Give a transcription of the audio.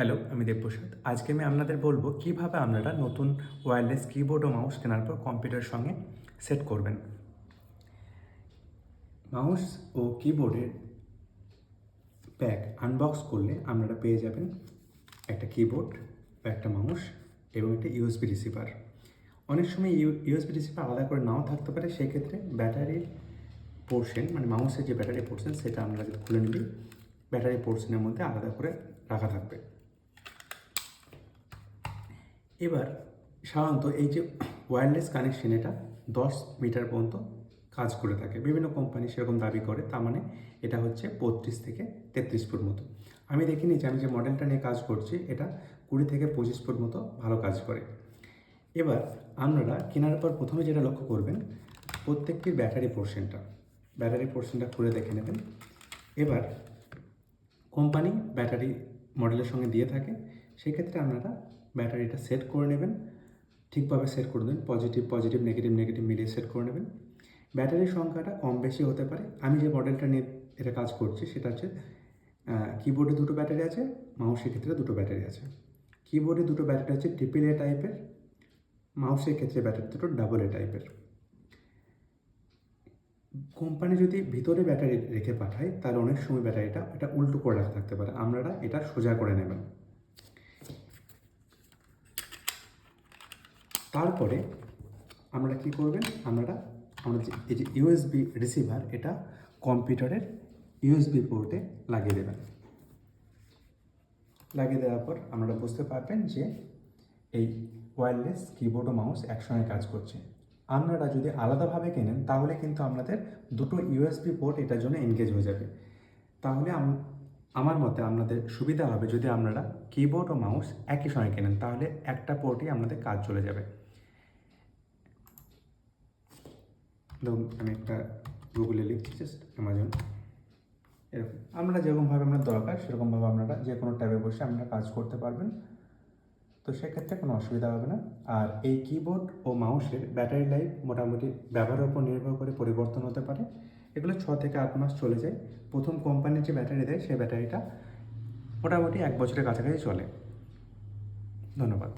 Hello আমি দেবপ্রসাদ। আজকে আমি আপনাদের বলব কীভাবে আপনারা নতুন ওয়্যারলেস কিবোর্ড ও মাউস কেনার পর কম্পিউটারের সঙ্গে সেট করবেন। মাউস ও কিবোর্ডের প্যাক আনবক্স করলে আপনারা পেয়ে যাবেন একটা কিবোর্ড বা একটা মাউস এবং একটা ইউএসবি রিসিভার অনেক সময় ইউএসবি রিসিভার আলাদা করে নাও থাকতে পারে, সেক্ষেত্রে ব্যাটারির পোর্শন মানে মাউসের যে ব্যাটারি পোর্শন সেটা যদি খুলে নিবি ব্যাটারি পোর্শনের মধ্যে আলাদা করে রাখা থাকবে। এবার সাধারণত এই যে ওয়্যারলেস কানেকশন এটা দশ মিটার পর্যন্ত কাজ করে থাকে। বিভিন্ন কোম্পানি সেরকম দাবি করে, তার মানে এটা হচ্ছে বত্রিশ থেকে তেত্রিশ ফুট মতো। আমি দেখিনি যে আমি যে মডেলটা নিয়ে কাজ করছি, এটা কুড়ি থেকে পঁচিশ ফুট মতো ভালো কাজ করে। এবার আপনারা কেনার পর প্রথমে যেটা লক্ষ্য করবেন, প্রত্যেকটির ব্যাটারি পোর্শনটা ব্যাটারি পোর্শনটা খুলে দেখে নেবেন। এবার কোম্পানি ব্যাটারি মডেলের সঙ্গে দিয়ে থাকে। সেক্ষেত্রে আপনারা ব্যাটারিটা সেট করে নেবেন, ঠিকভাবে সেট করে দেবেন পজিটিভ পজিটিভ, নেগেটিভ নেগেটিভ মিলিয়ে সেট করে নেবেন। ব্যাটারির সংখ্যাটা কম বেশি হতে পারে। আমি যে মডেলটা নিয়ে এটা কাজ করছি সেটা হচ্ছে কিবোর্ডে দুটো ব্যাটারি আছে মাউসের ক্ষেত্রে দুটো ব্যাটারি আছে। কিবোর্ডে দুটো ব্যাটারি আছে ট্রিপল এ টাইপের মাউসের ক্ষেত্রে ব্যাটারি দুটো ডাবল এ টাইপের কোম্পানি যদি ভিতরে ব্যাটারি রেখে পাঠায়, তাহলে অনেক সময় ব্যাটারিটা এটা উল্টো করে রাখা থাকতে পারে। আপনারা এটা সোজা করে নেবেন। তারপরে আমরা কি করবেন? আপনারা আমরা যে, এই যে ইউএসবি রিসিভার এটা কম্পিউটারের ইউএসবি পোর্টে লাগিয়ে দেবেন। লাগিয়ে দেওয়ার পর আপনারা বুঝতে পারবেন যে এই ওয়্যারলেস কিবোর্ড ও মাউস একসঙ্গে কাজ করছে। আপনারা যদি আলাদাভাবে কেনেন, তাহলে কিন্তু আপনাদের দুটো ইউএসবি পোর্ট এটার জন্য এনগেজ হয়ে যাবে। তাহলে আমার মতে আপনাদের সুবিধা হবে যদি আপনারা কিবোর্ড ও মাউস একই সঙ্গে কেনেন, তাহলে একটা পোর্টই আপনাদের কাজ চলে যাবে। ধরুন, আমি একটা গুগলে লিখছি জাস্ট অ্যামাজন এরকম। আমরা যেরকমভাবে আপনার দরকার, সেরকমভাবে আপনারা যে কোনো ট্যাবে বসে আপনারা কাজ করতে পারবেন। তো সেক্ষেত্রে কোনো অসুবিধা হবে না। আর এই কিবোর্ড ও মাউসের ব্যাটারি লাইফ মোটামুটি ব্যবহারের উপর নির্ভর করে পরিবর্তন হতে পারে। এগুলো ছ থেকে আট মাস চলে যায়। প্রথম কোম্পানির যে ব্যাটারি দেয়, সেই ব্যাটারিটা মোটামুটি এক বছরের কাছাকাছি চলে। ধন্যবাদ।